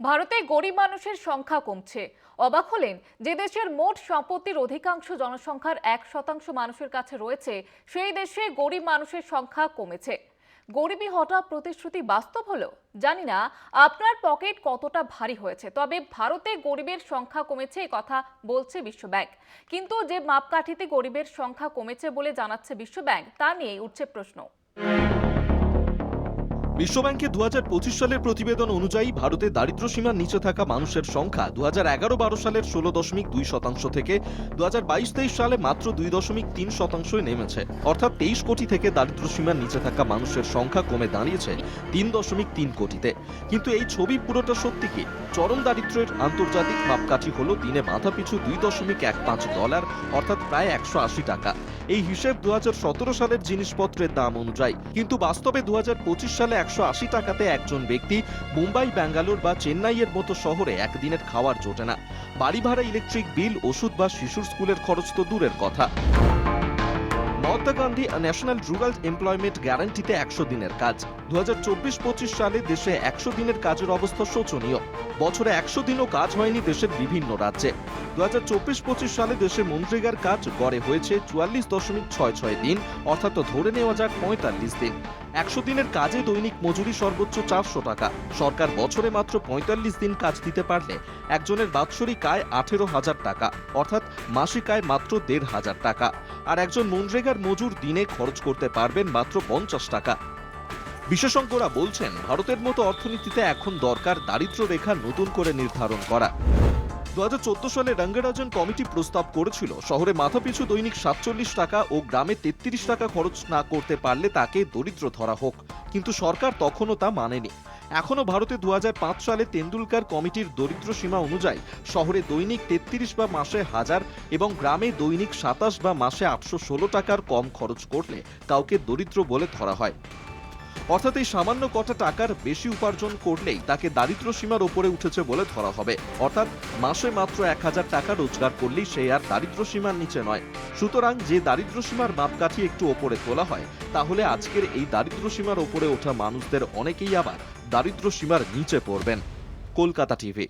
ভারতে গরিব মানুষের সংখ্যা কমছে। অবাক হলেন যে দেশের মোট সম্পত্তির অধিকাংশ জনসংখ্যার এক শতাংশ মানুষের কাছে রয়েছে, সেই দেশে গরিব মানুষের সংখ্যা কমেছে। গরিবী হঠাৎ প্রতিশ্রুতি বাস্তব হলো? জানি না, আপনার পকেট কতটা ভারী হয়েছে, তবে ভারতে গরিবের সংখ্যা কমেছে এ কথা বলছে বিশ্বব্যাংক। কিন্তু যে মাপকাঠিতে গরিবের সংখ্যা কমেছে বলে জানাচ্ছে বিশ্বব্যাংক, তা নিয়ে উঠছে প্রশ্ন। বিশ্বব্যাংকের দুহাজার পঁচিশ সালের প্রতিবেদন অনুযায়ী ভারতে দারিদ্র সীমার নিচে থাকা মানুষের সংখ্যা দু হাজার এগারো বারো সালের ষোলো দশমিক দুই শতাংশ থেকে দু হাজার বাইশ তেইশ সালে মাত্র দুই দশমিক তিন শতাংশই নেমেছে। অর্থাৎ তেইশ কোটি থেকে দারিদ্র সীমার নিচে থাকা মানুষের সংখ্যা কমে দাঁড়িয়েছে তিন দশমিক তিন কোটিতে। কিন্তু এই ছবি পুরোটা সত্যি কি? চরম দারিদ্র্যের আন্তর্জাতিক মাপকাঠি হলো দিনে মাথাপিছু দুই দশমিক এক পাঁচ ডলার, অর্থাৎ প্রায় একশো আশি টাকা। এই হিসেব দু হাজার সতেরো সালের জিনিসপত্রের দাম অনুযায়ী। কিন্তু বাস্তবে দু হাজার পঁচিশ সালে একশো আশি টাকাতে একজন ব্যক্তি মুম্বাই, ব্যাঙ্গালোর বা চেন্নাইয়ের মতো শহরে একদিনের খাওয়ার জোটে না। বাড়ি ভাড়া, ইলেকট্রিক বিল, ওষুধ বা শিশুর স্কুলের খরচ তো দূরের কথা। Mahatma Gandhi national rural employment গ্যারান্টিতে একশো দিনের কাজ। দু হাজার সালে দেশে একশো দিনের কাজের অবস্থা শোচনীয়। বছরে একশো দিনও কাজ হয়নি দেশের বিভিন্ন রাজ্যে। দু হাজার সালে দেশে মনরেগার কাজ গড়ে হয়েছে চুয়াল্লিশ দশমিক ছয় ছয় দিন, অর্থাৎ ধরে নেওয়া যাক পঁয়তাল্লিশ দিন। একশো দিনের কাজে দৈনিক মজুরি সর্বোচ্চ চারশো টাকা। সরকার বছরে মাত্র পঁয়তাল্লিশ দিন কাজ দিতে পারলে একজনের বাৎসরিক আয় আঠেরো হাজার টাকা, অর্থাৎ মাসিক আয় মাত্র দেড় হাজার টাকা। আর একজন মনরেগার মজুর দিনে খরচ করতে পারবেন মাত্র পঞ্চাশ টাকা। বিশেষজ্ঞরা বলছেন, ভারতের মতো অর্থনীতিতে এখন দরকার দারিদ্র্য রেখা নতুন করে নির্ধারণ করা। দু হাজার চোদ্দ সালে রঙ্গরাজন কমিটি প্রস্তাব করেছিল, শহরে মাথাপিছু দৈনিক সাতচল্লিশ টাকা ও গ্রামে তেত্রিশ টাকা খরচ না করতে পারলে তাকে দরিদ্র ধরা হোক, কিন্তু সরকার তখনও তা মানেনি। এখনও ভারতে দু হাজার পাঁচ সালে তেন্ডুলকার কমিটির দরিদ্র সীমা অনুযায়ী শহরে দৈনিক তেত্রিশ বা মাসে হাজার এবং গ্রামে দৈনিক সাতাশ বা মাসে আটশো ষোলো টাকার কম খরচ করলে কাউকে দরিদ্র বলে ধরা হয়। অর্থাৎ এই সামান্য কটা টাকার বেশি উপার্জন করলেই তাকে দারিদ্র সীমার ওপরে উঠেছে বলে ধরা হবে। অর্থাৎ মাসে মাত্র এক হাজার টাকা রোজগার করলেই সে আর দারিদ্র সীমার নিচে নয়। সুতরাং যে দারিদ্র সীমার মাপকাঠি একটু ওপরে তোলা হয়, তাহলে আজকের এই দারিদ্র সীমার ওপরে ওঠা মানুষদের অনেকেই আবার দারিদ্র সীমার নিচে পড়বেন। কলকাতা টিভি